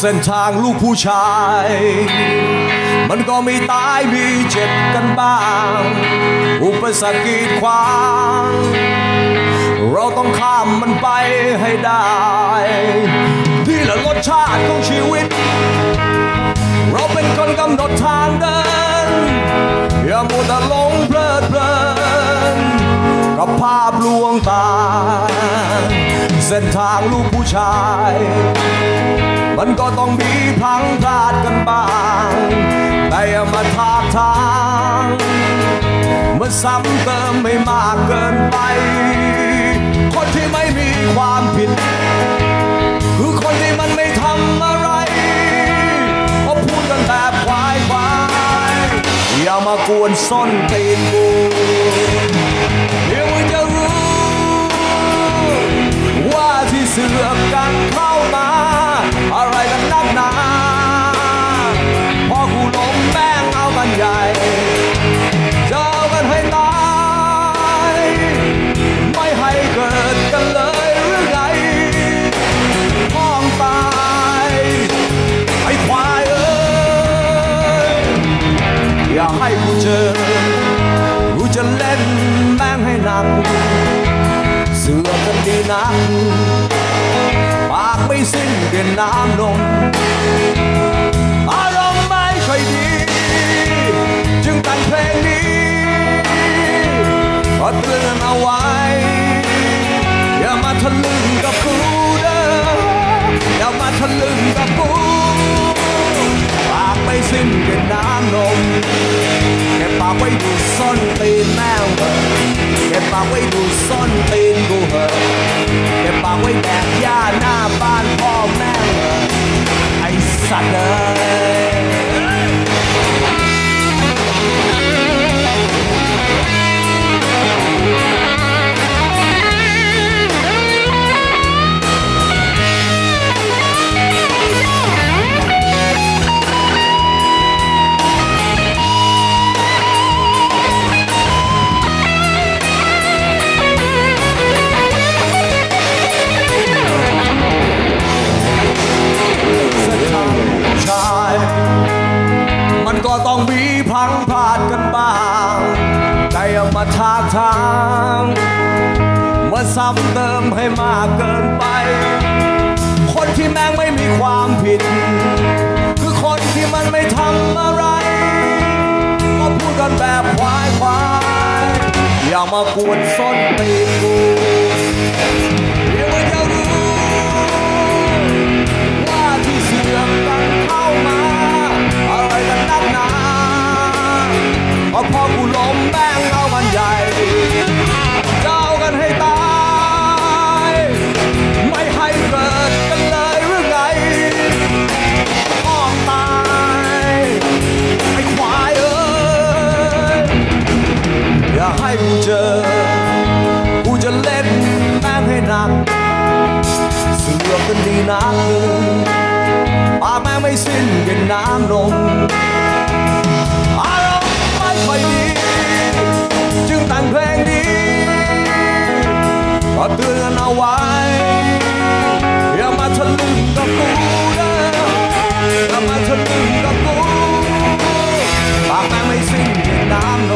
เส้นทางลูกผู้ชาย มันก็มีตายมีเจ็บกันบ้าง อุปสรรคกีดขวางเราต้องข้ามมันไปให้ได้นี่แหละรสชาติของชีวิต เราเป็นคนกำหนดทางเดิน อย่ามัวแต่หลงเพลิดเพลินกับภาพลวงตา เส้นทางลูกผู้ชาย มันก็ต้องมีพลังพลาดกันบ้างแต่อย่ามาทากทางเมื่อซ้ำเติมไม่มากเกินไป คนที่ไม่มีความผิด คือคนที่มันไม่ทำอะไรเพราพูดกันแบบควายควายอย่ามากวนส้นตีนกู ใหญ่จอากันให้ตาย ไม่ให้เกิดกันเลยหรือไงมองตายไอ้ควายเอ้ยอย่าให้กูเจอกูจะเล่นแม่งให้หนักเสือกันดีนักปากไม่สิ้นเด่นน้ำลม เพลงนี้ขอเตือนเอาไว้ อย่ามาทะลึ่งกับกูเด้ออย่ามาทะลึ่งกับกูปากไม่สิ้นเด่นน้ำลมเก็บปากไว้ดูซ่อนตีนแมวเถอะเก็บปากไว้ดูซ่อนตีนกูเหอะเก็บปากไว้แดกหญ้าหน้าบ้านพ่อแม่เหอะไอสัตว์เอ้ย บ้างแต่อย่ามาทากทางมาซ้ำเติมให้มากเกินไป คนที่แม่งไม่มีความผิด คือคนที่มันไม่ทำอะไร ก็พูดกันแบบควายควายอย่ามากวนส้นตีกู อย่าให้กูเจอ กูจะเล่นแม่งให้หนักเสือกกันดีนักปากแม่ไม่สิ้นเป็นน้ำนมอารมณ์ไม่ค่อยดี จึงแต่งเพลงนี้ก็เตือนเอาไว้ อย่ามาทะลึ่งกับกูเด้ออย่ามาทะลึ่งกับกูปากแม่ไม่สิ้นเป็นน้ำนม